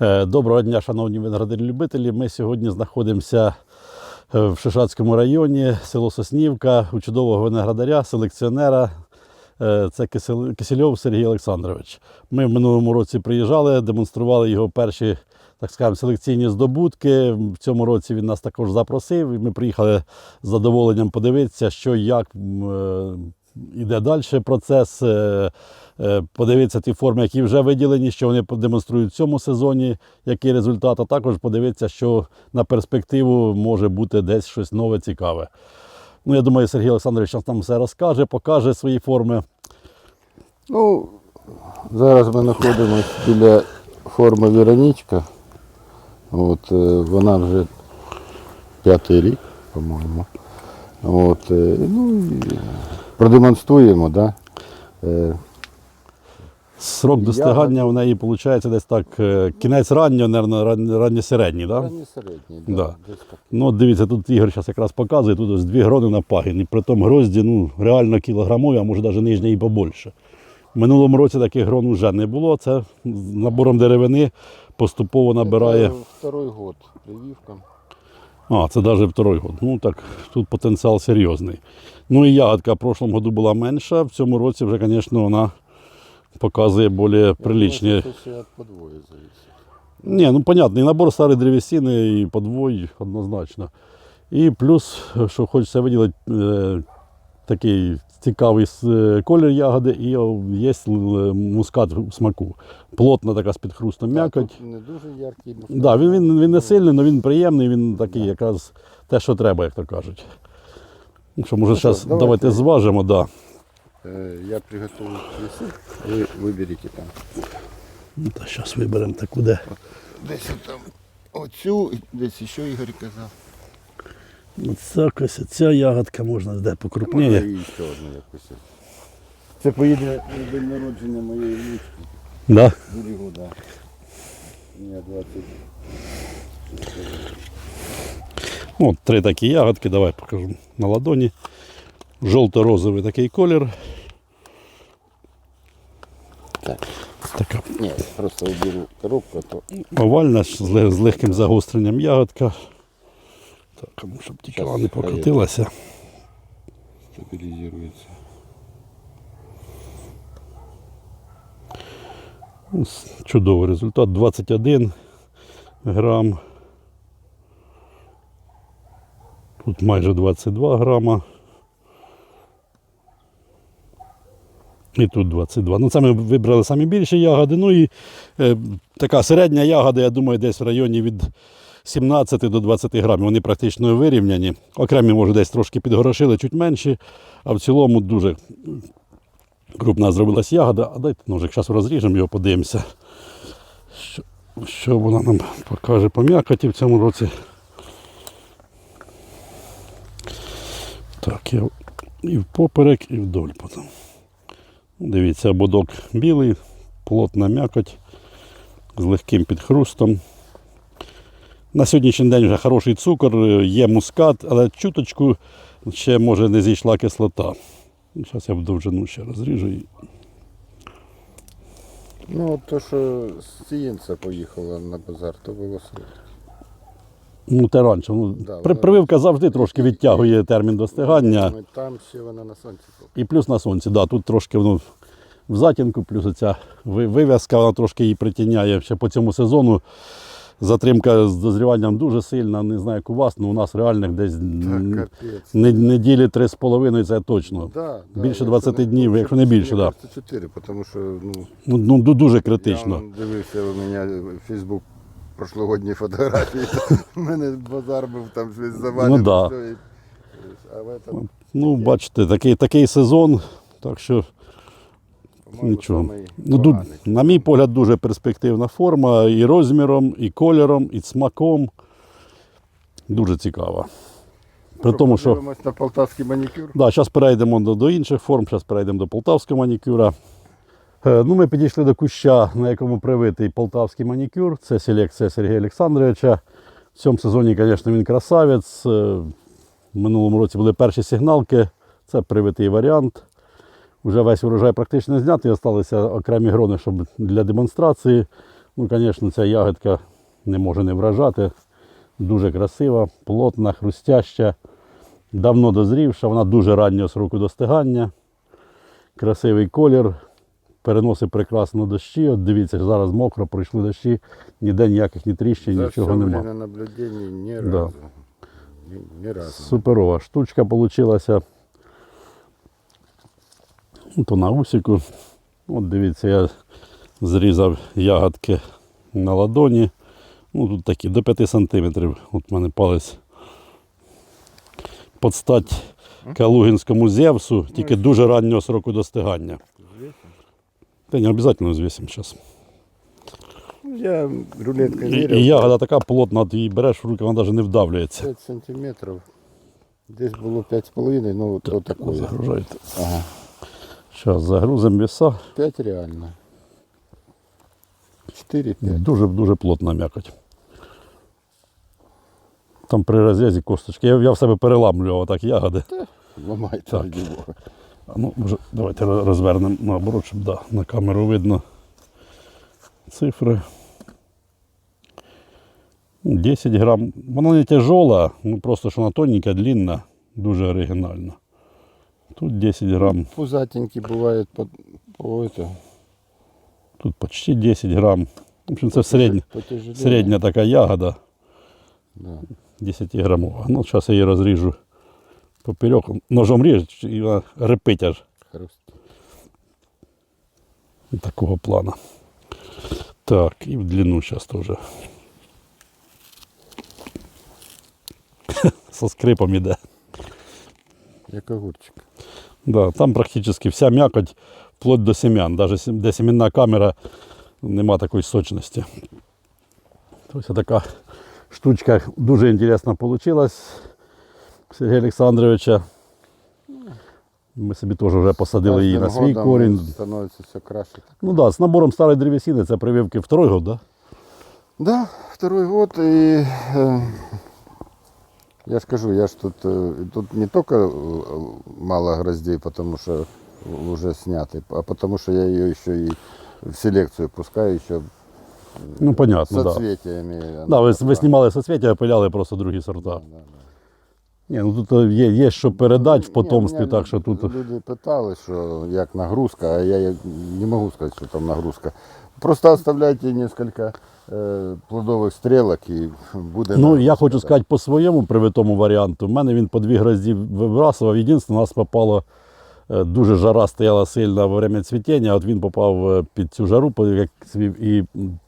Е, Доброго дня, шановні виноградарі-любителі. Ми сьогодні знаходимося е, в Шишацькому районі, село Соснівка, у чудового виноградаря, селекціонера. Е, Це Кисельов Сергій Олександрович. Ми в минулому році приїжджали, демонстрували його перші так скажемо, селекційні здобутки. В цьому році він нас також запросив. І ми приїхали з задоволенням подивитися, що як іде далі процес. е, е, Подивитися ті форми, які вже виділені, що вони продемонструють в цьому сезоні, який результат, а також подивитися, що на перспективу може бути десь щось нове, цікаве. Ну, я думаю, Сергій Олександрович нам все розкаже, покаже свої форми. Ну, зараз ми знаходимося біля форми Веронічка. От, е, вона вже п'ятий рік, по-моєму. От, ну, і продемонструємо, да? Е, Срок достигання у неї виходить десь так, е, кінець раннього, ранньосередній, так? Да? ранній середній, Да. да. Ну, дивіться, тут Ігор зараз якраз показує, тут ось дві грони на пагін. І при тому грозді ну, реально кілограмові, а може навіть нижня і побольше. В минулому році таких грон вже не було. Це набором деревини поступово набирає. Це второй год прививка. А, це навіть второй год. Ну так, тут потенціал серйозний. Ну і ягодка в прошлом году була менша, в цьому році вже, звісно, вона показує більш приличні. Ні, ну понятно, і набор старої древесини, і подвой однозначно. І плюс, що хочеться виділити, е, такий цікавий е, колір ягоди і є мускат в смаку. Плотна така з підхрустом м'якоть. Не дуже яркий. Да, він, він, він не сильний, але він приємний, він такий якраз те, що треба, як то кажуть. Що, може, Ну зараз давайте. давайте зважимо, да. Е, Я приготую весы, ви виберіть там. Ну, та зараз виберемо таку, де. Десь там оцю, десь ще Ігор казав. Ну, Це ось ця ягодка можна де Можна покрупніше. і ще одну якусь. Це поїде на день народження моєї внучки. Да? Буде года. Мені 20. От три такі ягодки, давай покажу на ладоні. Жовто-розовий такий колір. Так. Така Ні, просто уберу коробку, то овальна з, з легким загостренням ягодка. Так, а ну, щоб тікала не покотилася. стабілізується. Чудовий результат. 21 грам. Тут майже 22 грама. І тут 22. Ну, це ми вибрали самі більші ягоди. Ну і е, така середня ягода, я думаю, десь в районі від 17 до 20 грамів. Вони практично вирівняні. Окремі, може, десь трошки підгорошили, чуть менші, а в цілому дуже крупна зробилась ягода. А дайте ножик, зараз розріжемо його, подивимося. Що, що вона нам покаже по м'якоті в цьому році. Так, я і впоперек, і вдоль потім. Дивіться, ободок білий, плотна м'якоть з легким підхрустом. На сьогоднішній день вже хороший цукор, є мускат, але чуточку ще може не зійшла кислота. Зараз я в довжину ще розріжу. Ну, то, що з Сієнця поїхала на базар, то було солодке. Ну, те раніше. Ну, Да, при, вона- прививка завжди трошки відтягує термін достигання. Ми Там ще вона на сонці була. І плюс на сонці, да, тут трошки воно в затінку, плюс оця ви- вив'язка, вона трошки її притіняє ще по цьому сезону. Затримка з дозріванням дуже сильна, не знаю, як у вас, але у нас реальних десь капець. не- неділі три з половиною, це точно. Да, да, Більше якщо 20 не днів, якщо не більше, мені да. кажеться, 4, тому що ну, Ну, ну ду- дуже я критично. вон дивився у мене Фейсбук прошлогодні фотографії. У мене базар був там щось завалений. Ну, да. все, і- А в этом, Ну, бачите, такий, такий сезон, так що по-моєму, нічого. самий Ну, ду- поганий. на мій погляд, дуже перспективна форма і розміром, і кольором, і смаком. Дуже цікава. При тому, що Подивимось на полтавський манікюр. Да, зараз перейдемо до, до інших форм, зараз перейдемо до полтавського манікюра. Е, ну, ми підійшли до куща, на якому привитий полтавський манікюр. Це селекція Сергія Олександровича. В цьому сезоні, звісно, він красавець. Е, В минулому році були перші сигналки. Це привитий варіант. Вже весь урожай практично знятий, залишилися окремі грони, щоб для демонстрації. Ну, звісно, ця ягодка не може не вражати. Дуже красива, плотна, хрустяща, давно дозрівша, вона дуже раннього сроку достигання. Красивий колір, переносить прекрасно дощі. От дивіться, зараз мокро, пройшли дощі, ніде ніяких ні тріщин, За нічого немає. время наблюдений ни Да. разу. Ни, ни разу. Суперова штучка получилася. То на усіку. От дивіться, я зрізав ягодки на ладоні. Ну, тут такі до 5 сантиметрів. От в мене палець подстать Калугінському Зевсу, тільки дуже раннього сроку достигання. Та не взвісимо зараз. Ну, Я рулетка І, мерил. і ягода така плотна, ти її береш в руки, вона навіть не вдавлюється. 5 сантиметров. Десь було 5,5, ну то такое. Загружайте. Ага. Зараз загрузимо веса. 5 реально. 4-5. Дуже дуже плотна м'якоть. Там при розрізі косточки. Я, я в себе переламлював так ягоди. Ломайте Так. ради бога. А ну, може, давайте роз- розвернемо наоборот, щоб да, на камеру видно цифри. 10 грам. Вона не тяжола, ну просто що вона тоненька, длинна, дуже оригінальна. Тут 10 грам, Пузатенький бывает по, по это. тут почти 10 грам. В общем, це середня, Потяжелее. середня така ягода. Да. 10 грамова. Ну, зараз я її розріжу Поперек. Ножом і вона репить аж Хруст. такого плана. Так, і в длину зараз теж. Со скрипом іде. Як огурчик. Да, там практично вся м'якоть вплоть до семян. Навіть де семенна камера нема такої сочності. Ось така штучка дуже інтересна вийшла Сергія Олександровича. Ми собі теж вже посадили її на Каждым свій годом корінь. Становится все краще. Ну так, да, з набором старої древесини це прививки второй год, да? Да, второй год и э, я скажу, я ж тут, э, тут не только э, мало гроздей, потому что уже сняты, а потому что я ее еще и в селекцию пускаю еще Ну, понятно, так. Да. соцветиями. Да, ви, ви знімали соцвіття, а пиляли просто другі сорта. Ні, ну тут е, є, є що передати в потомстві, так що тут. Люди питали, що як нагрузка, а я не можу сказати, що там нагрузка. Просто оставляйте несколько е, плодових стрілок і буде Ну, нагрузка, я хочу сказати по своєму привитому варіанту. У мене він по дві грозді вибрасував. Єдине, у нас попало е, дуже жара стояла сильна во время цвітіння, от він попав е, під цю жару по- як свій, і м,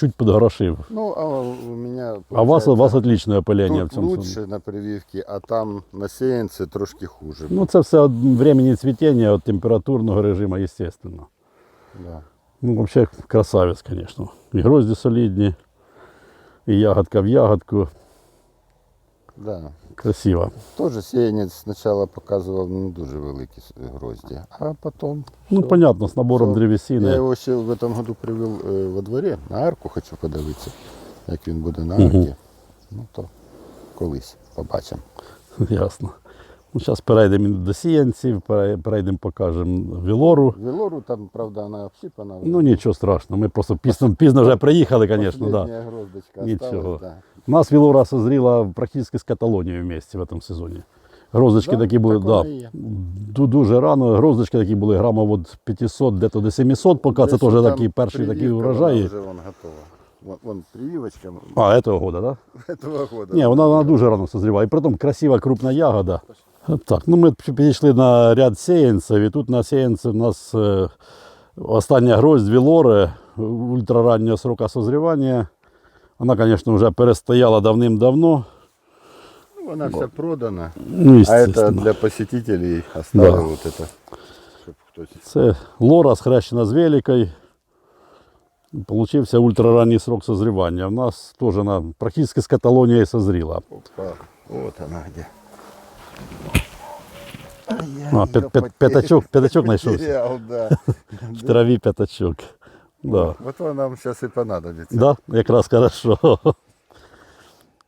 чуть підгорошив. Ну, а у меня... А у вас, у вас отличное опыление в цьому. лучше на прививці, а там на сеянці трошки хуже. Ну, це все від времени цвітіння, від температурного режиму, естественно. Да. Ну, взагалі, красавець, звісно. І грозді солідні, і ягодка в ягодку. Да. Красиво. Теж сіянець спочатку показував не дуже великі грозді, а потім. Ну, понятно, з набором Все. древесини. Я його ще в цьому году привів е, во дворі, на арку хочу подивитися, як він буде на арці. Ну то колись побачимо. Ясно. Ну, зараз перейдемо до сіянців, перейдемо, покажемо Вілору. Велору там, правда, вона общипана. вже. Ну нічого страшного, ми просто пізно, пізно вже приїхали, звісно. Да. Нічого. да. У нас Вілора созріла практично з Каталонією вместе в цьому сезоні. Гроздочки Да, такі були, так да, дуже рано. Гроздочки такі були грамів від 500 дето до 700, поки це теж такі перші такі. Вже вон готова. Вон, вон прививочка А, цього года, так? Да? этого года. Ні, вона, вона дуже рано созріває. І притом красива крупна ягода. Так, ну ми підійшли на ряд сеянців, і тут на сеянці у нас е, остання гроздь Вілори ультрараннього срока созрівання. Вона, звісно, вже перестояла давним-давно. Ну, Вона вся продана. Ну, А это естественно. для посетителей оставил Да. вот это. Щоб хтось. Це лора схрещена з великою. Получився ультраранній срок созрівання. У нас теж вона практично з Каталонією созріла. Опа, вот она где. А, пя- пя- п'ятачок, п'ятачок знайшовся. Потерял, да. В траві п'ятачок. Да. Вот он нам сейчас и понадобится. Да, якраз хорошо.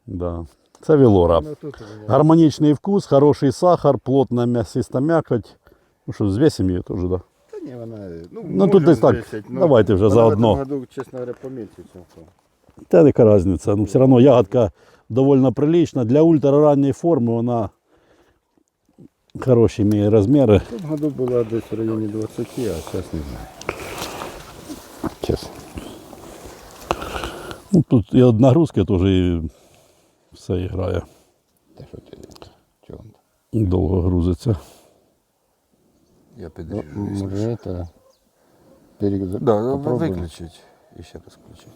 Да. Це Вілора. Ну, тут у меня Гармонічний вкус, хороший сахар, плотна м'ясиста м'якоть. Ну що, звісимо її теж, да? Да ні, вона, ну, Ну, тут десь так, 10, ну, давайте вже заодно. В этом году, чесно говоря, поменьше, чем в том. Та яка різниця. Ну, все одно ягодка доволі прилична. Для ультраранньої форми вона хороші має розміри. В том году была десь в районе 20, а сейчас не знаю. Честно. Ну, тут і од нагрузки теж і все і грає. Да что ты, чё он там? Довго грузиться. Я Ну, підріжу. може это... Перегрузить. Да, ну, Попробуем. виключить і ще раз включить.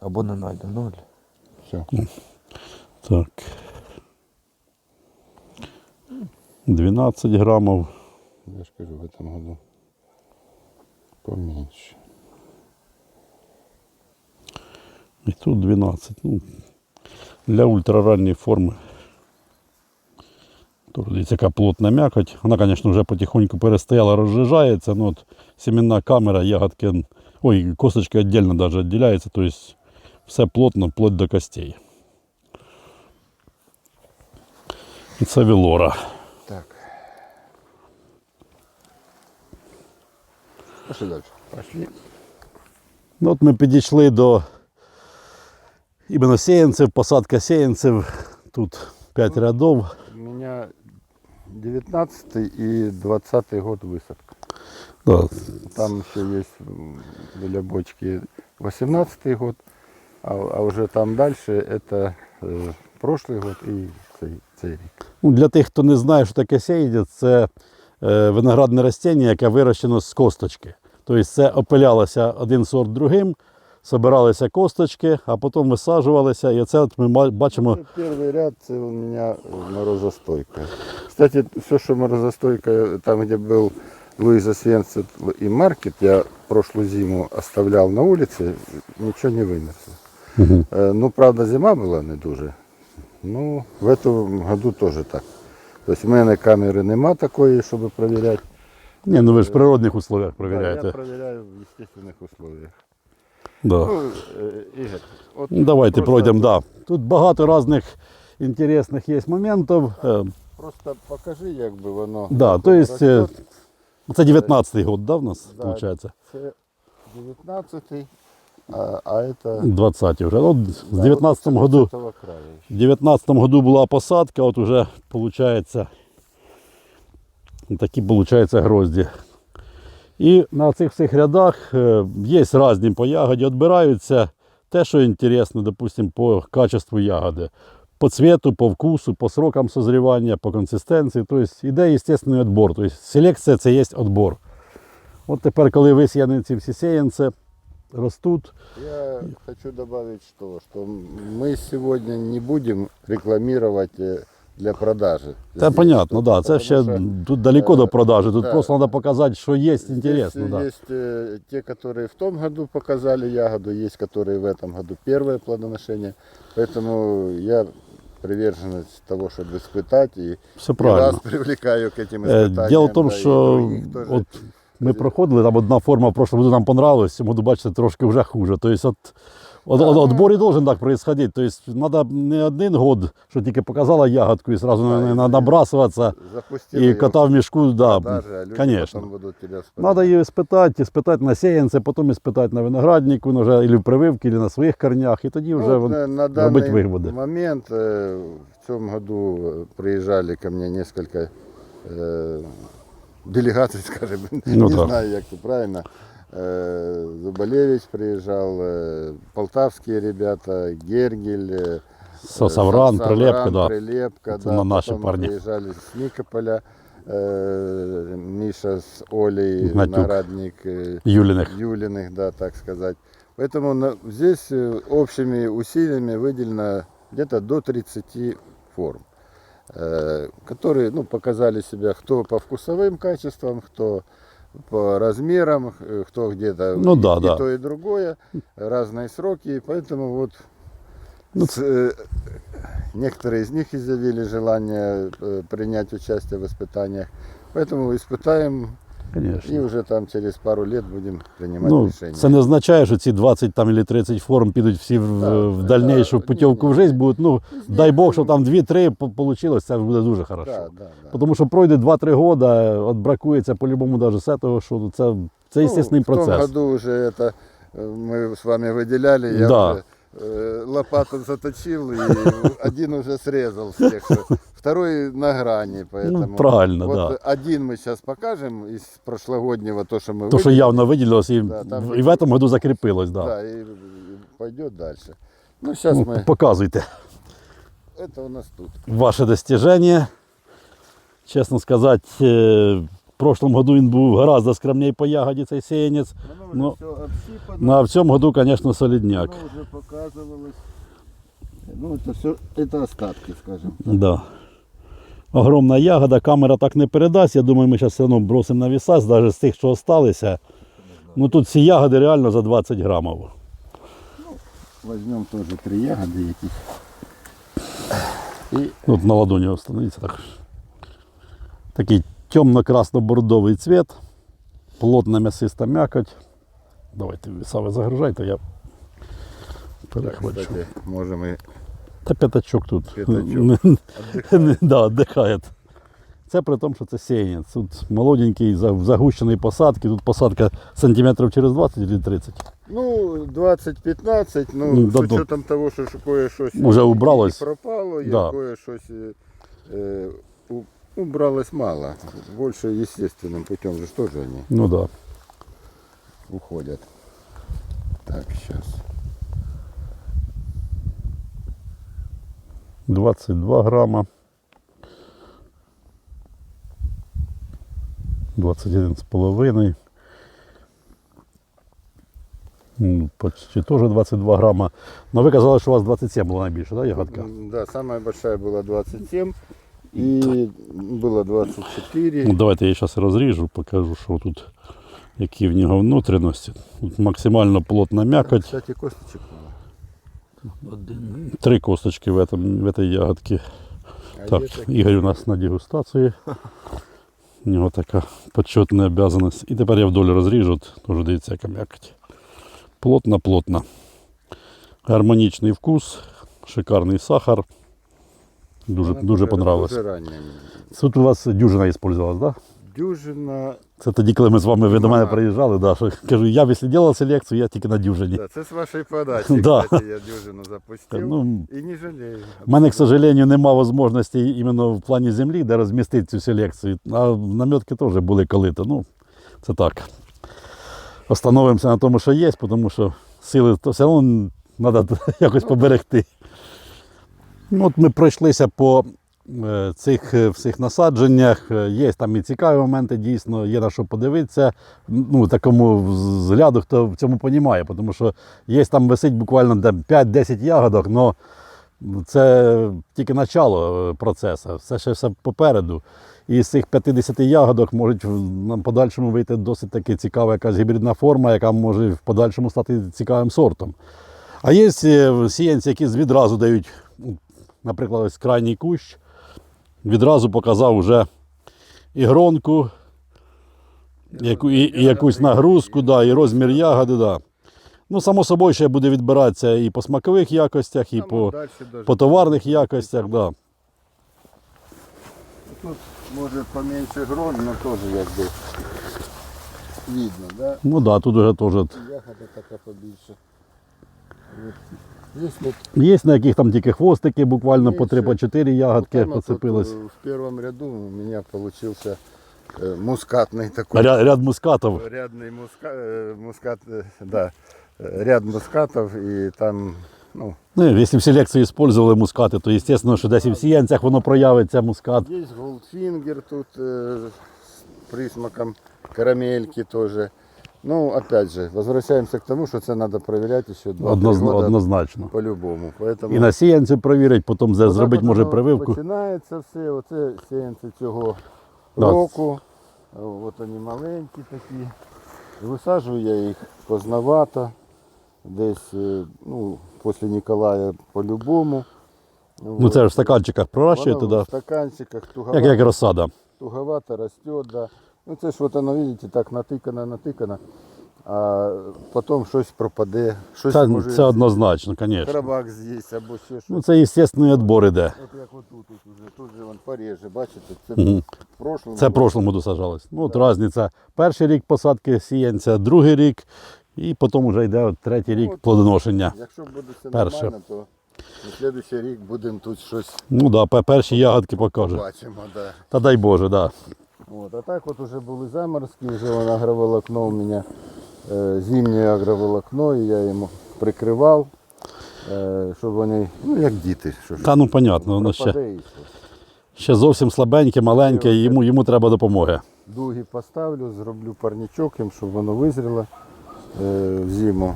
Або не найде ноль. Все. Так. 12 грамів. Я ж кажу, в этом году поменьше. І тут 12. Ну, для ультраранньої форми. Тут дивіться, яка плотна м'якоть. Вона, звісно, вже потихоньку перестояла, розжижається. Ну, от семенна камера, ягодки, ой, косточки віддільно навіть відділяються, тобто все плотно, вплоть до костей. І це Велора. Пошли дальше. Пошли. Ну, от ми підійшли до іменно сеянців, посадка сеянців. Тут 5 рядов. У меня 19 и 20 год высадка. Да, Там еще есть м, для бочки 18 год, а, а уже там дальше это э, прошлый год и цей, цей рік. Ну, для тих, хто не знає, що таке сеїдя, це е, виноградне растіння, яке вирощено з косточки. Тобто це опилялося один сорт другим, собиралися косточки, а потім висаджувалися. І це от ми ма- бачимо. Це Перший ряд це у меня э, морозостойка. Кстати, все, что морозостойка, там, где был Луиза Свенцет и маркет, я прошлую зиму оставлял на улице, ничего не вымерзло. Мгм. Э, Ну, правда, зима була не дуже. Ну, в этом году теж так. Тобто в мене камери нема такої, щоб перевіряти. Ні, ну ви ж в природних условиях Да, я перевіряю в естественних условиях. Да. Ну, е, Ігор, от Ну, давайте просто- пройдемо. Да. Тут багато різних інтересних є моментів. Е, Просто покажи, як би воно. Да, то есть, е, росте. це 19-й год, да, в нас, Да. виходить? Це 19-й, а, а это... 20 вже. Ну, з да, 19 вот году В 2019 году була посадка, от уже виходить такі виходить, грозді. І на цих всіх рядах е, є різні по ягоді, відбираються те, що інтересно, допустим, по качеству ягоди. По цвету, по вкусу, по срокам созрівання, по консистенції. Тобто йде естественний відбор. Тобто селекція це є відбор. От тепер, коли висіяні ці всі сеянці, ростуть, Я хочу добавить что, что мы не будем рекламировать э, для продажи. Та здесь понятно, что-то, да, це потому ще что тут далеко е, до продажі. Тут да. просто треба показати, що є здесь інтересно. Да. есть э, те, которые в том году показали ягоду, есть которые в этом году первое плодоношение. Поэтому я приверженность того, чтобы испытать, и, Все и правильно. вас привлекаю к этим Е, испытаниям. Діло в тому, да, и що других тоже. от ми проходили, там одна форма в прошлому году нам понравилась, в цьому году, бачите, трошки вже хуже. Тобто, от, от, от, отбор і должен так происходить. Тобто, треба не один год, що тільки показала ягодку і одразу Да, на, і- на, набрасуватися Запустил і её кота в мішку. Да, продажи, а люди конечно. потом будут тебя вспоминать. Треба її спитати, спитати на сеянці, потім спитати на винограднику, ну, вже, або в прививці, або на своїх корнях, і тоді вже Ну, вон- на, на робить данный виводи. момент э, в том году э, приезжали ко мне несколько э, делегаций, скажем, Ну не да. знаю, как это правильно. Э, Зубалевич приезжал, э, полтавские ребята, Гергель, э, Са- Савран, Савран, прилепка, да. Прилепка, Это да, на наши потом парни. приезжали с Никополя, э, Миша с Олей, Гнатюк. Нарадник, э, Юліних. Юлиных, да, так сказать. Поэтому на- здесь общими усилиями выделено где-то до 30 форм, э, которые ну, показали себя кто по вкусовым качествам, кто по размерам, э, кто где-то Ну и, да, и да. то, и другое, разные сроки, и поэтому вот Ну, с, э, некоторые из них изъявили желание э, принять участие в испытаниях. Поэтому испытаем Звісно. И уже там через пару лет будем принимать Ну, решения. це не означає, що ці 20 там, або 30 форм підуть всі в, Да, в да, дальнішу ні, путівку ні. в життя будуть. Ну, дай Бог, що там 2-3 вийшло, це буде дуже хорошо. Да, да, да. Тому що пройде 2-3 роки, от бракується по-любому навіть з цього, що це, це естественний ну, В процес. том году уже это э, мы с вами выделяли, я Да. уже э, лопату заточил, и один уже срезал с тех, что второй на грани, поэтому... Ну, правильно, вот да. один мы сейчас покажем из прошлогоднего, то, что мы То, що выделили, явно виділилось і, Да, там і в цьому году закріпилось. Да. да, и, и пойдет дальше. Ну, сейчас Ну, мы... Показуйте Это у нас тут. ваше достиження. Чесно сказати, е, в прошлом году він був гораздо скромнее по ягоді цей сеянець. Оно Ну, все обсыпано. Ну а в цьому году, звісно, солідняк. Оно уже показывалось. Ну, это все, это остатки, скажем. Да. Огромна ягода, камера так не передасть. Я думаю, ми зараз все одно бросимо на вісас, навіть з тих, що залишилися. Ну тут ці ягоди реально за 20 грамів. Возьмем тоже три ягоды этих. И Тут на ладоні остановіться так. Такий темно-красно-бордовий цвет, плотна м'ясиста м'якоть. Давайте ви саме загружайте, я перехвачу. кстати, можем и Та п'ятачок тут. П'ятачок. да, віддихає. Це при тому, що це сіянець. Тут молоденький, за- загущений посадки. Тут посадка сантиметрів через 20 чи 30. Ну, 20-15, ну, Ну, з да, да. учетом того, що кое-щось Уже убралось. пропало, і Да. кое-щось е, е, у- убралось мало. Больше естественным путем же тоже они Ну. Да. уходят. Так, сейчас. 22 грама. 21 з половиною. М, Почти теж 22 грама. Но ви казали, що у вас 27 було найбільше, да, ягодка? Да, самая большая была 27, и было 24. Ну, давайте я зараз розріжу, покажу, що тут, які в нього внутрішності. Тут максимально плотна м'якоть. Кстати, косточек мало. Один. Три косточки в, этом, в этой ягодці. А Так, Ігор у нас на дегустації. У нього така почетна обов'язаність. І тепер я вдоль розріжу, теж дивіться, яка м'якоть. Плотна. Гармонічний вкус, шикарний сахар. Дуже, Вона дуже понравилось. Дуже. Тут у вас дюжина так? Да? Дюжина. Це тоді, коли ми з вами ви до мене приїжджали, да, що кажу, я робив селекцію, я тільки на дюжині. Да, це з вашої подачі, Да. кстати, я дюжину запустив. Ну, І не жалею. У мене, к сожалению, нема можливості іменно в плані землі, де розмістити цю селекцію. А наметки теж були коли-то. Ну, це так. Остановимося на тому, що є, тому що сили то все одно треба якось поберегти. Ну, от ми пройшлися по цих е, всіх насадженнях. Е, Є там і цікаві моменти, дійсно, є на що подивитися. Ну, такому взгляду, хто в цьому розуміє, тому що є там висить буквально 5-10 ягодок, але це тільки начало е, процесу, все ще все попереду. І з цих 50 ягодок можуть в подальшому вийти досить таки цікава якась гібридна форма, яка може в подальшому стати цікавим сортом. А є е, сіянці, які відразу дають, наприклад, ось крайній кущ, відразу показав вже і гронку, яку, і, і якусь нагрузку, да, і розмір ягоди. Да. Ну, само собою, ще буде відбиратися і по смакових якостях, і по, по товарних якостях. Да. Тут може поменше грон, але теж якби видно, да? Ну да, тут вже теж. Ягода така побільше. От. Є тут Є на яких там тільки хвостики, буквально по Менше. 3-4 ягодки Там вот поцепились. тут, э, В первом ряду у меня получился э, мускатный такой. Ряд, ряд мускатів. Рядный муска, э, мускат, э, да, э, ряд мускатов и там, ну, Ну, якщо в селекції використовували мускати, то звісно, що десь і в сіянцях воно проявиться мускат. есть голдфингер тут э, с присмаком, карамельки тоже. Ну, опять же, возвращаемся к тому, что это надо проверять еще два Одноз- года однозначно. по-любому. Поэтому І на сіянці провірять, потім Отак зробити от може воно прививку. Починається все, оце сеянці цього Да. року. От вони маленькі такі. Висаджую я їх поздновато, десь е, ну, після Ніколая по-любому. Ну це ж в стаканчиках пророщуєте, Воно да? в стаканчиках як, туговато, як розсада. туговато росте, да. Ну це ж от воно, видите, так натикано, натикано, а потім щось пропаде, щось Це, може це однозначно, звісно. храбак з'їсть або ще щось. Ну, це естественний відбор іде. От як отут, тут уже, тут же вон пореже, бачите, це Мгм. в прошлому. Це в прошлому досаджалось. Ну, от різниця. Перший рік посадки сіянця, другий рік, і потім вже йде от третій рік От. плодоношення. Якщо буде все Перше. нормально, то на следующий рік будемо тут щось Ну так, да, перші ягодки покаже. бачимо. Да. Та дай Боже, так. Да. От, а так от уже були заморозки, вже вон агроволокно у мене е, зимнє агроволокно, і я йому прикривав, е, щоб вони, ну як діти, що Та ну понятно, воно ще, ще зовсім слабеньке, маленьке, і йому, йому треба допомоги. Дуги поставлю, зроблю парничок їм, щоб воно визріло е, в зиму.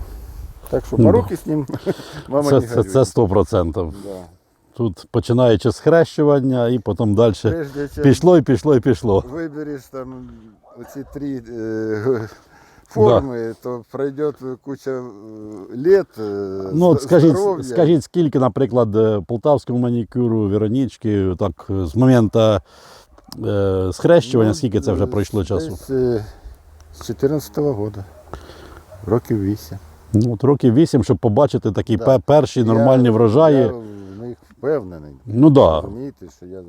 Так що Ну, пороки з ним мама Це, не це, це 100%. Да. Тут починаючи з хрещування і потім далі пішло і пішло і пішло. вибереш там оці три е, форми, то пройде куча е, літ. е, Ну, от скажіть, скажіть, скільки, наприклад, е, полтавському манікюру, Веронічки, так з моменту е, схрещування, Ну, скільки це вже пройшло часу? З 14-го року. Років 8. Ну, от років вісім, щоб побачити такі Да. перші нормальні я, врожаї. Я впевнений. Ну. Да. Розумієте, що я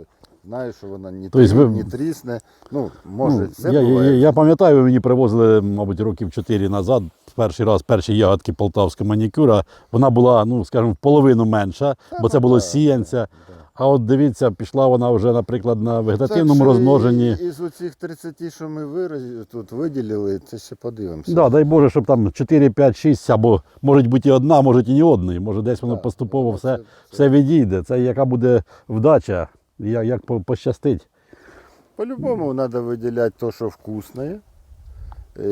знаю, що вона не, Тобто трі, ви- не трісне. Ну, може, Ну, це я, я, буває. я пам'ятаю, ви мені привозили, мабуть, років 4 назад, перший раз перші ягодки полтавського манікюра. Вона була, ну, скажімо, в половину менша, бо це було да, сіянця. А от дивіться, пішла вона вже, наприклад, на вегетативному що розмноженні. Із оцих 30, що ми вираз- тут виділили, це ще подивимося. Да, дай Боже, щоб там 4, 5, 6, або може бути і одна, може і не одної. Може десь воно Так, поступово ну, все, це- все відійде. Це яка буде вдача, як, як пощастить. По-любому треба виділяти те, що вкусне. І,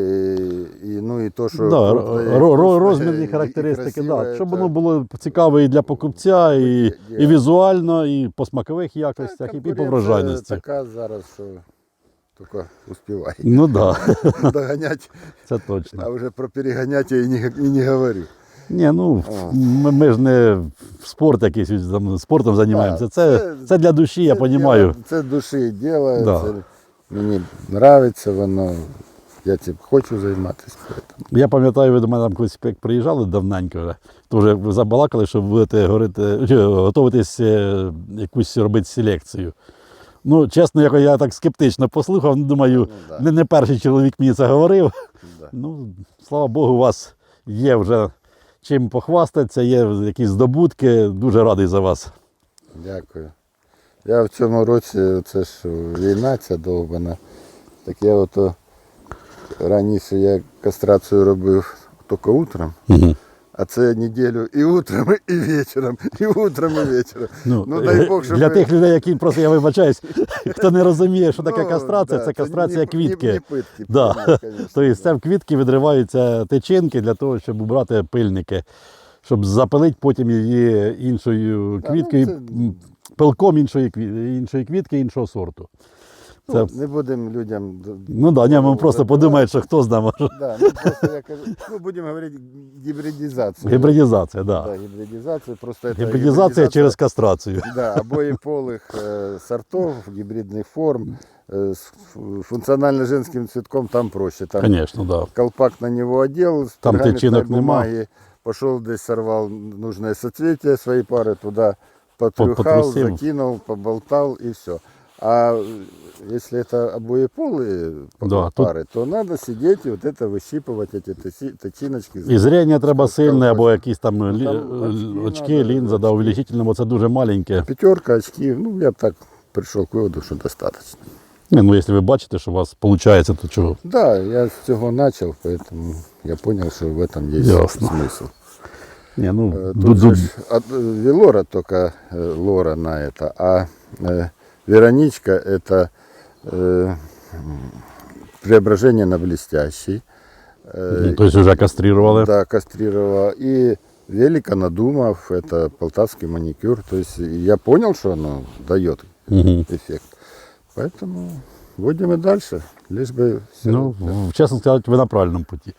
і, ну, і то, що Да, крупне, розмірні і- характеристики, і да, щоб це- воно було цікаве і для покупця, і, Є- і візуально, і по смакових якостях, і, і по конкуренція врожайності. така зараз, що тільки успіває Ну так, да, доганяти, це а вже про переганяти я і не, і не говорю. Ні, ну ми, ми ж не в спорт якийсь там, спортом займаємося. Це, це- це для душі, я розумію. Це душі діло, Да. це мені подобається воно. Я цим хочу займатися. Я пам'ятаю, ви до мене там колись як приїжджали давненько, вже, то вже забалакали, що будете говорити, чи, готуватись е, якусь робити селекцію. Ну, чесно, як я так скептично послухав, ну, думаю, Ну, да. не, не перший чоловік мені це говорив. Да. Ну, слава Богу, у вас є вже чим похвастатися, є якісь здобутки. Дуже радий за вас. Дякую. Я в цьому році, це ж війна ця довбана, так я ото раніше я кастрацію робив тільки утром, а це неділю і утром, і вечором, і утром, і вечором. Ну, Ну, дай Бог, щоб для ми- тих людей, які просто я вибачаюсь, хто не розуміє, що таке Ну, кастрація, да, це кастрація не- квітки. Не, не питки, Да. Тобто да. це в квітки відриваються тичинки для того, щоб убрати пильники, щоб запилити потім її іншою Та, ну, квіткою, це- м, пилком іншої, кві- іншої квітки, іншого сорту. Ну, Це- не будемо людям. д- Ну так, да, ні, ми просто забивати. подумають, що хто знає, може. Да, ну просто я кажу, ну будемо говорити гібридизація. Гібридизація, так. Да, Да. гібридизація, просто це Гібридизація через кастрацію. Да, обои полых э, сортов, гибридных форм. Э, с ф- функционально женским цветком там проще. Там Звісно, да. колпак на него одел, с Там пергаментной тычинок нема. бумаги, пошел здесь, сорвал нужное соцветие своей пары, туда потрюхал, потрусил. закинул, поболтал и все. А э, если это обоеполые Да, тут- пары, то надо сидеть и вот это выщипывать, эти тыси- тычиночки. І зрення треба Скільки сильне, або колбас? якісь там, лі- там очки очки, надо, лінза, да, очки. увеличительно, бо це дуже маленьке. Пятерка, очки, ну я бы так пришел к выводу, что достаточно. Ні, ну, якщо ви бачите, що у вас виходить, то чого? Да, я с цього начал, поэтому я понял, что в этом есть Ясно. смысл. Ні, ну, Э, ду- Тут же ду- ж от э, Велора только э, лора на это, а э, Вероничка это э, м, преображение на блестящий. Э, ну, тобто вже кастрирували. Да, кастрировала. И Велика надумав, это полтавский маникюр. То есть я понял, что оно дает Мгм. эффект. Поэтому будем и дальше. Лишь бы всё. Ну, в- чесно сказати, ви на правильному путі.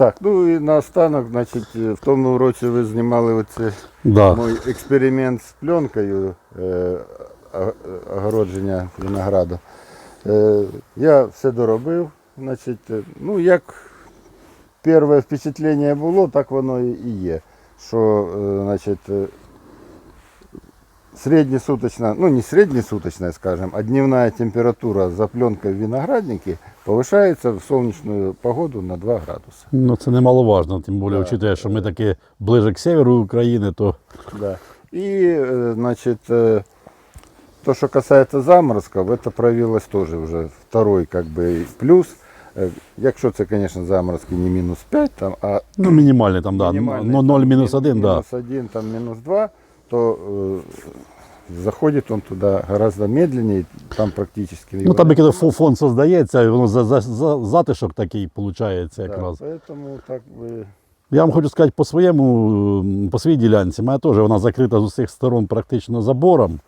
Так, ну і наостанок, значить, е, в тому році ви знімали оце Да. мій експеримент з пленкою е, огородження винограду. Е, я все доробив. Значить, е, ну, як перше впечатлення було, так воно і є. Що, е, значить, е, ну не среднесуточная, скажем, а дневная температура за пленкой в винограднике повышается в солнечную погоду на 2 градуса. Ну, це немаловажно, тим більше, Да. учитує, що ми таки ближе к северу України, то Да. И, э, значит, э, то, что касается заморозков, это проявилось тоже уже второй как бы плюс. Э, Якщо це, конечно, заморозки не мінус 5, там, а ну, мінімальний там, да. мінімальний, Ну, там, 0 мінус мін- 1, да. мінус 1, там мінус 2, то э, заходит он туда гораздо медленнее, там практически... Ну там не який видно. фон создається, і воно за, за, за, затишок такий виходить Да, якраз. поэтому так бы... Я вам хочу сказати по своєму, по своїй ділянці, мене теж вона закрита з усіх сторон практично забором.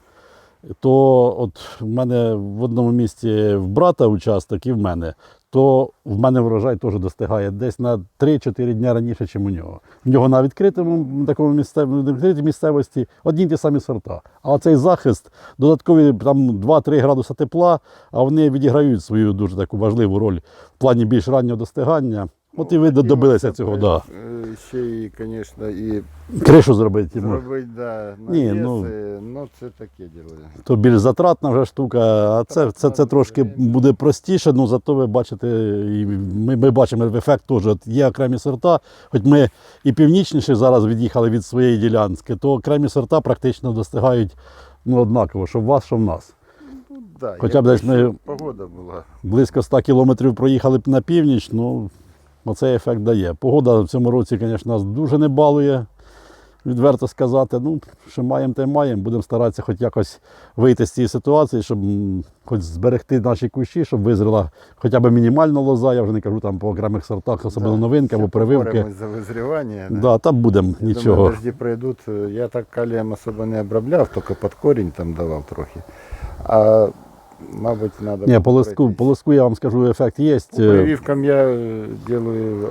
То от в мене в одному місці в брата участок і в мене, то в мене врожай теж достигає десь на 3-4 дні раніше, ніж у нього. В нього на відкритому такому відкритій місцевості одні ті самі сорта. А цей захист, додаткові там 2-3 градуси тепла, а вони відіграють свою дуже таку важливу роль в плані більш раннього достигання. От і ви добилися б, цього, да. е, Ще і, звісно, і Кришу зробити. зробити, да, Ні, навіси, ну- ну це таке діло. То більш затратна вже штука, а це, це, це трошки буде простіше, ну зато ви бачите, і ми, ми бачимо ефект теж. От є окремі сорта, хоч ми і північніше зараз від'їхали від своєї ділянки, то окремі сорта практично достигають ну, однаково, що в вас, що в нас. Да, Хоча б десь ми- погода була. Близько 100 кілометрів проїхали б на північ, ну оцей ефект дає. Погода в цьому році, звісно, нас дуже не балує, відверто сказати. Ну, що маємо, те маємо. Будемо старатися хоч якось вийти з цієї ситуації, щоб хоч зберегти наші кущі, щоб визріла хоча б мінімальна лоза. Я вже не кажу там по окремих сортах, особливо Да, новинки або прививки. за визрівання. да. Да, там будемо Я Думаю, нічого. дожді пройдуть. Я так калієм особо не обробляв, тільки під корінь там давав трохи. А, мабуть, треба. Ні, по лиску, по лиску я вам скажу, ефект є. По прививкам я е, делаю,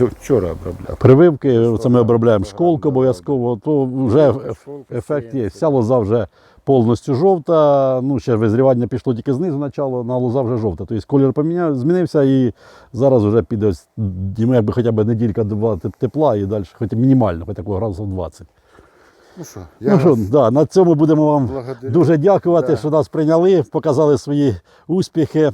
е, вчора обробляв. Прививки, це ми обробляємо школку обов'язково, то вже школка, ефект є. Вся лоза вже повністю жовта. Ну, ще визрівання пішло тільки знизу начало, на лоза вже жовта. Тобто колір поміняв, змінився і зараз вже піде якби хоча б неділька два тепла і далі, хоч мінімально, хоч такого градусів 20. Ну що, я ну що, вас да, на цьому будемо вам благодарю. дуже дякувати, Да. що нас прийняли, показали свої успіхи.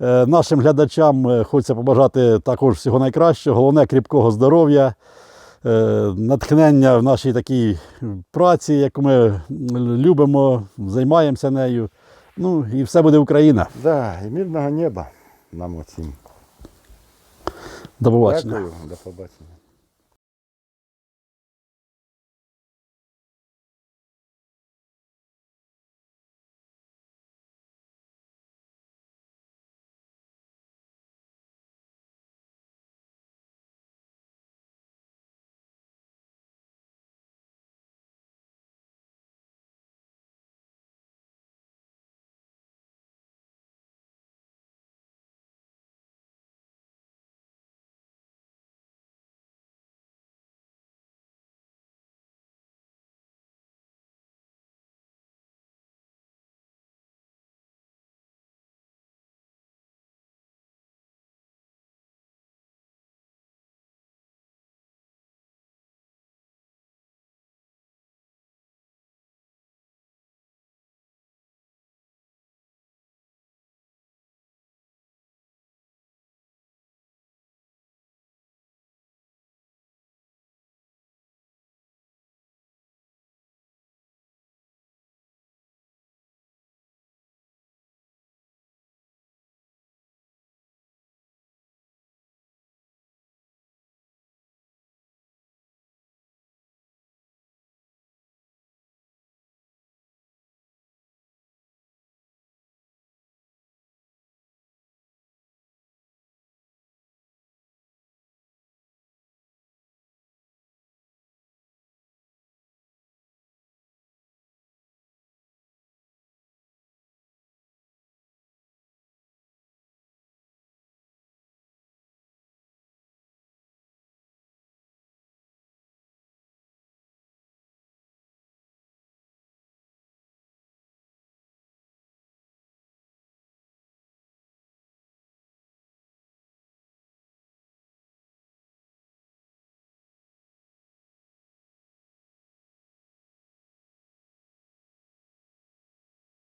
Е, Нашим глядачам е, хочеться побажати також всього найкращого, головне кріпкого здоров'я, е, натхнення в нашій такій праці, яку ми любимо, займаємося нею. Ну і все буде Україна. Да, і мирного неба нам усім. До побачення. Дякую, до побачення.